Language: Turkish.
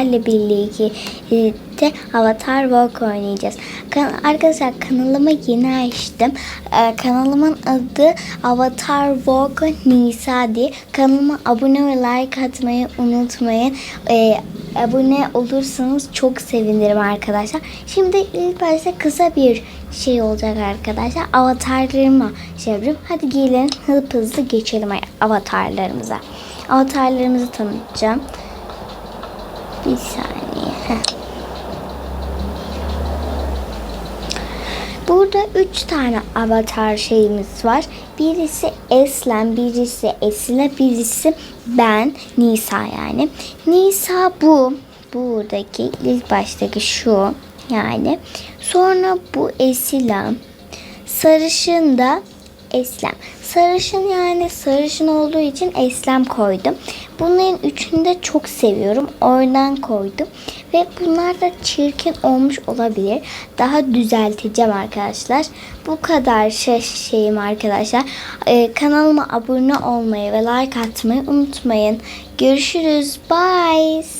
sizlerle birlikte Avatar Walk oynayacağız. Kan- arkadaşlar kanalımı yeni açtım. Ee, kanalımın adı Avatar Walk Nisa diye. Kanalıma abone ve like atmayı unutmayın. Ee, abone olursanız çok sevinirim arkadaşlar. Şimdi ilk başta kısa bir şey olacak arkadaşlar. Avatarlarıma yapacağım. Hadi gelin hızlı hızlı geçelim avatarlarımıza. Avatarlarımızı tanıtacağım. Bir saniye. Burada üç tane avatar şeyimiz var. Birisi Eslem, birisi Esile, birisi ben, Nisa yani. Nisa bu. Buradaki ilk baştaki şu yani. Sonra bu Esila. Sarışın da Eslem. Sarışın yani sarışın olduğu için Eslem koydum. Bunların üçünü de çok seviyorum. Oradan koydum. Ve bunlar da çirkin olmuş olabilir. Daha düzelteceğim arkadaşlar. Bu kadar şey, şeyim arkadaşlar. Ee, kanalıma abone olmayı ve like atmayı unutmayın. Görüşürüz. Bye.